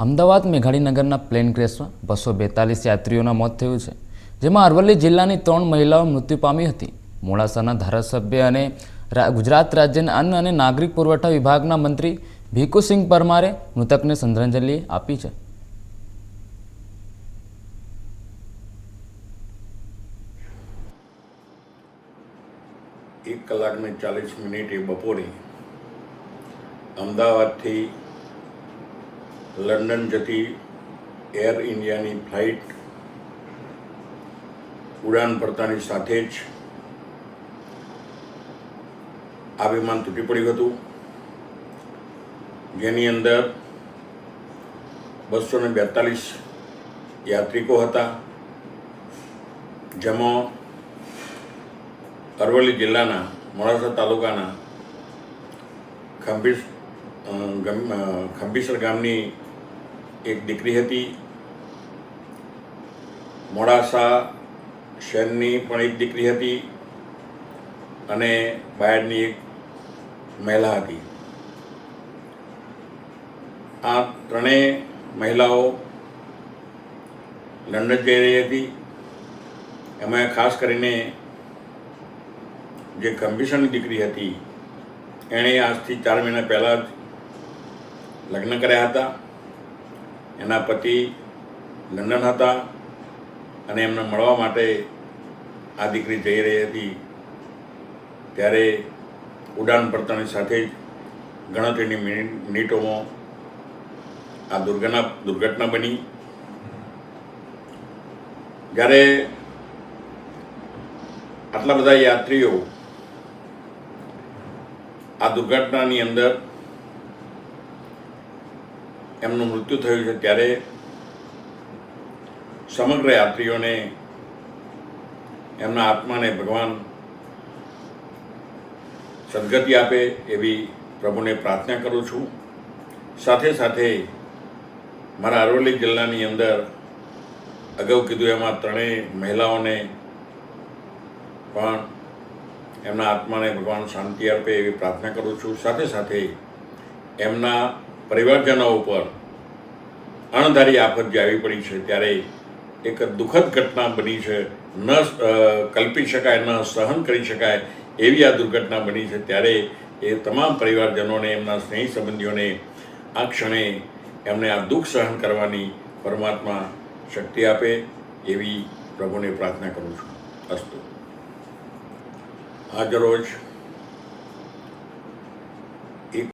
Ahmedabad મેઘાણીનગરના plane ક્રેશમાં બસો બેતાલીસ યાત્રીઓના મોત થયું છે, જેમાં અરવલ્લી જિલ્લાની ત્રણ મહિલાઓ મૃત્યુ પામી હતી. મોડાસાના ધારાસભ્ય અને ગુજરાત રાજ્યના અન્ન અને નાગરિક પુરવઠા વિભાગના મંત્રી ભીખુસિંહ પરમારે મૃતકને શ્રદ્ધાંજલિ આપી છે. એક કલાકને ચાલીસ મિનિટે બપોરે અમદાવાદથી લંડન જતી એર ઇન્ડિયાની ફ્લાઇટ ઉડાન ભરતાની સાથે જ આ વિમાન તૂટી પડ્યું હતું. જેની અંદર બસો ને બેતાલીસ યાત્રિકો હતા. જેમાં અરવલ્લી જિલ્લાના મોડાસા તાલુકાના અ, ખંભીસર ગામની એક દીકરી હતી. મોડાસા શહેરની પણ એક દીકરી હતી અને બાયડની એક મહિલા હતી. આ ત્રણેય મહિલાઓ લંડન જઈ રહી હતી. એમાં ખાસ કરીને જે ગંભીરની દીકરી હતી, એણે આજથી ચાર મહિના પહેલાં જ લગ્ન કર્યા હતા. એના પતિ લંડન હતા અને એમને મળવા માટે આ દીકરી જઈ રહી હતી. ત્યારે ઉડાન પડતાની સાથે જ ગણતરીની મિનિટ, મિનિટોમાં આ દુર્ઘટના દુર્ઘટના બની. જ્યારે આટલા બધા યાત્રીઓ આ દુર્ઘટનાની અંદર એમનું મૃત્યુ થયું છે ત્યારે સમગ્ર યાત્રીઓને એમના આત્માને ભગવાન સદગતિ આપે એવી પ્રભુને પ્રાર્થના કરું છું. સાથે સાથે મારા અરવલ્લી જિલ્લાની અંદર અગાઉ કીધું એમાં ત્રણેય મહિલાઓને પણ એમના આત્માને ભગવાન શાંતિ આપે એવી પ્રાર્થના કરું છું. સાથે સાથે એમના પરિવારજનો ઉપર અણધારી આફત જે આવી પડી છે, ત્યારે એક દુઃખદ ઘટના બની છે. ન કલ્પી શકાય, ન સહન કરી શકાય એવી આ દુર્ઘટના બની છે, ત્યારે એ તમામ પરિવારજનોને, એમના સ્નેહી સંબંધીઓને આ ક્ષણે એમને આ દુઃખ સહન કરવાની પરમાત્મા શક્તિ આપે એવી પ્રભુને પ્રાર્થના કરું છું. અસ્તુ. આજરોજ